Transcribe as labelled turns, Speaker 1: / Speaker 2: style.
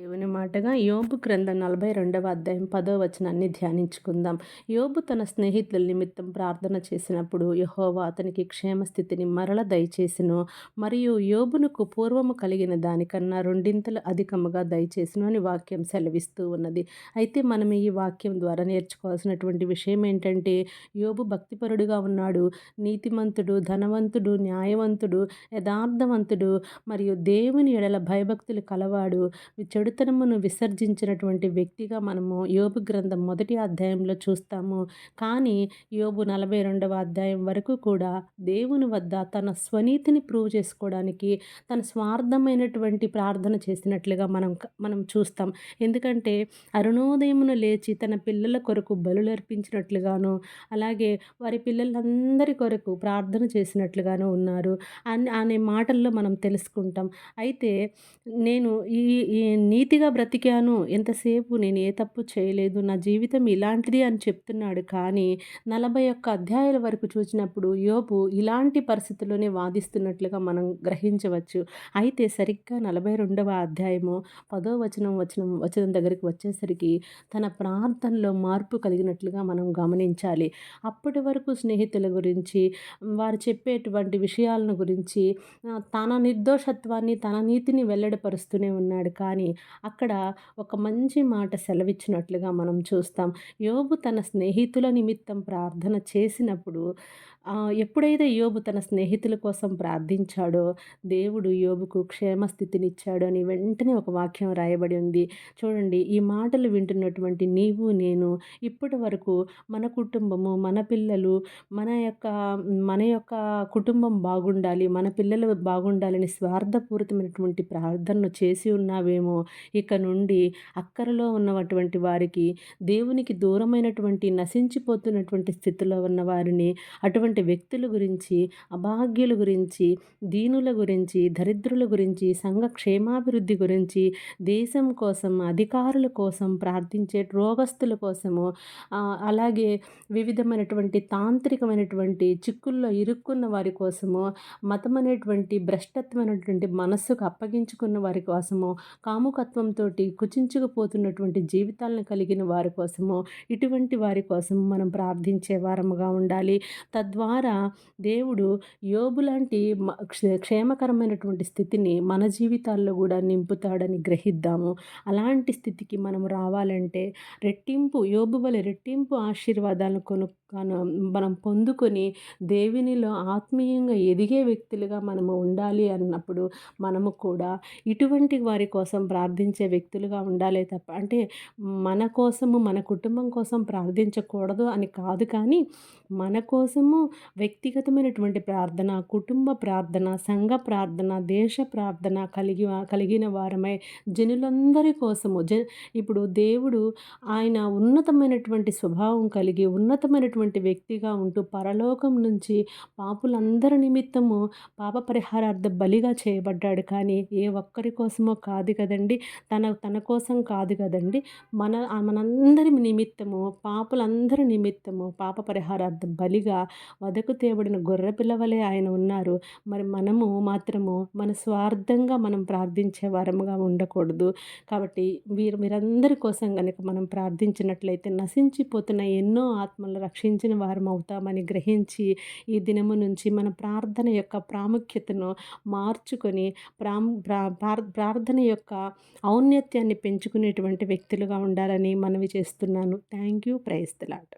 Speaker 1: దేవుని మాటగా యోబు గ్రంథం నలభై రెండవ అధ్యాయం పదో వచనాన్ని ధ్యానించుకుందాం. యోబు తన స్నేహితుల నిమిత్తం ప్రార్థన చేసినప్పుడు యహోవా అతనికి క్షేమస్థితిని మరల దయచేసిను మరియు యోబునకు పూర్వము కలిగిన దానికన్నా రెండింతలు అధికముగా దయచేసిను అని వాక్యం సెలవిస్తూ ఉన్నది. అయితే మనం ఈ వాక్యం ద్వారా నేర్చుకోవాల్సినటువంటి విషయం ఏంటంటే యోబు భక్తిపరుడుగా ఉన్నాడు నీతిమంతుడు ధనవంతుడు న్యాయవంతుడు యథార్థవంతుడు మరియు దేవుని ఎడల భయభక్తులు కలవాడు చెడుతనము చెడుతనమును విసర్జించినటువంటి వ్యక్తిగా మనము యోబు గ్రంథం మొదటి అధ్యాయంలో చూస్తాము. కానీ యోబు నలభై రెండవ అధ్యాయం వరకు కూడా దేవుని వద్ద తన స్వనీతిని ప్రూవ్ చేసుకోవడానికి తన స్వార్థమైనటువంటి ప్రార్థన చేసినట్లుగా మనం మనం చూస్తాం. ఎందుకంటే అరుణోదయమును లేచి తన పిల్లల కొరకు బలులర్పించినట్లుగాను అలాగే వారి పిల్లలందరి కొరకు ప్రార్థన చేసినట్లుగాను ఉన్నారు. అని అనే మాటల్లో మనం తెలుసుకుంటాం. అయితే నేను ఈ ఈ నీతిగా బ్రతికాను ఎంతసేపు నేను ఏ తప్పు చేయలేదు నా జీవితం ఇలాంటిది అని చెప్తున్నాడు. కానీ నలభై ఒక్క అధ్యాయాల వరకు చూసినప్పుడు యోపు ఇలాంటి పరిస్థితుల్లోనే వాదిస్తున్నట్లుగా మనం గ్రహించవచ్చు. అయితే సరిగ్గా నలభై రెండవ అధ్యాయము పదో వచనం వచనం వచనం దగ్గరికి వచ్చేసరికి తన ప్రార్థనలో మార్పు కలిగినట్లుగా మనం గమనించాలి. అప్పటి వరకు స్నేహితుల గురించి వారు చెప్పేటువంటి విషయాలను గురించి తన నిర్దోషత్వాన్ని తన నీతిని వెల్లడిపరుస్తూనే ఉన్నాడు. కానీ అక్కడ ఒక మంచి మాట సెలవిచ్చినట్లుగా మనం చూస్తాం. యోబు తన స్నేహితుల నిమిత్తం ప్రార్థన చేసినప్పుడు ఎప్పుడైతే యోబు తన స్నేహితుల కోసం ప్రార్థించాడో దేవుడు యోబుకు క్షేమస్థితినిచ్చాడు అని వెంటనే ఒక వాక్యం రాయబడి ఉంది. చూడండి ఈ మాటలు వింటున్నటువంటి నీవు నేను ఇప్పటి వరకు మన కుటుంబము మన పిల్లలు మన యొక్క మన యొక్క కుటుంబం బాగుండాలి మన పిల్లలు బాగుండాలని స్వార్థపూరితమైనటువంటి ప్రార్థనను చేసి ఉన్నావేమో ఇక నుండి అక్కరలో ఉన్నటువంటి వారికి దేవునికి దూరమైనటువంటి నశించిపోతున్నటువంటి స్థితిలో ఉన్న వారిని అటువంటి వ్యక్తుల గురించి అభాగ్యుల గురించి దీనుల గురించి దరిద్రుల గురించి సంఘ క్షేమాభివృద్ధి గురించి దేశం కోసం అధికారుల కోసం ప్రార్థించే రోగస్తుల కోసము అలాగే వివిధమైనటువంటి తాంత్రికమైనటువంటి చిక్కుల్లో ఇరుక్కున్న వారి కోసము మతం అనేటువంటి భ్రష్టత్వమైనటువంటి మనస్సుకు అప్పగించుకున్న వారి కోసము కాముకత్వంతో కుచించుకుపోతున్నటువంటి జీవితాలను కలిగిన వారి కోసము ఇటువంటి వారి కోసం మనం ప్రార్థించే వారముగా ఉండాలి. తద్వారా దేవుడు యోబు లాంటి క్షేమకరమైనటువంటి స్థితిని మన జీవితాల్లో కూడా నింపుతాడని గ్రహిద్దాము. అలాంటి స్థితికి మనం రావాలంటే రెట్టింపు యోబు వలె రెట్టింపు ఆశీర్వాదాలను కొను మనం పొందుకొని దేవునిలో ఆత్మీయంగా ఎదిగే వ్యక్తులుగా మనము ఉండాలి అన్నప్పుడు మనము కూడా ఇటువంటి వారి కోసం ప్రార్థించే వ్యక్తులుగా ఉండాలి తప్ప అంటే మన కోసము మన కుటుంబం కోసం ప్రార్థించకూడదు అని కాదు కానీ మన కోసము వ్యక్తిగతమైనటువంటి ప్రార్థన కుటుంబ ప్రార్థన సంఘ ప్రార్థన దేశ ప్రార్థన కలిగి కలిగిన వారమై జనులందరి కోసము జ ఇప్పుడు దేవుడు ఆయన ఉన్నతమైనటువంటి స్వభావం కలిగి ఉన్నతమైనటువంటి వ్యక్తిగా ఉంటూ పరలోకం నుంచి పాపులందరి నిమిత్తము పాప పరిహారార్థ బలిగా చేయబడ్డాడు కానీ ఏ ఒక్కరి కోసమో కాదు కదండి. తన తన కోసం కాదు కదండి. మన మనందరి నిమిత్తము పాపులందరి నిమిత్తము పాప పరిహారార్థ బలిగా వదకు తేబడిన గొర్రె పిల్లవలే ఆయన ఉన్నారు. మరి మనము మాత్రము మన స్వార్థంగా మనం ప్రార్థించే వారముగా ఉండకూడదు. కాబట్టి వీరు మీరందరి కోసం కనుక మనం ప్రార్థించినట్లయితే నశించిపోతున్న ఎన్నో ఆత్మలు రక్షించిన వారం అవుతామని గ్రహించి ఈ దినము నుంచి మన ప్రార్థన యొక్క ప్రాముఖ్యతను మార్చుకొని ప్రార్థన యొక్క ఔన్నత్యాన్ని పెంచుకునేటువంటి వ్యక్తులుగా ఉండాలని మనవి చేస్తున్నాను. Thank you praise దిలాట్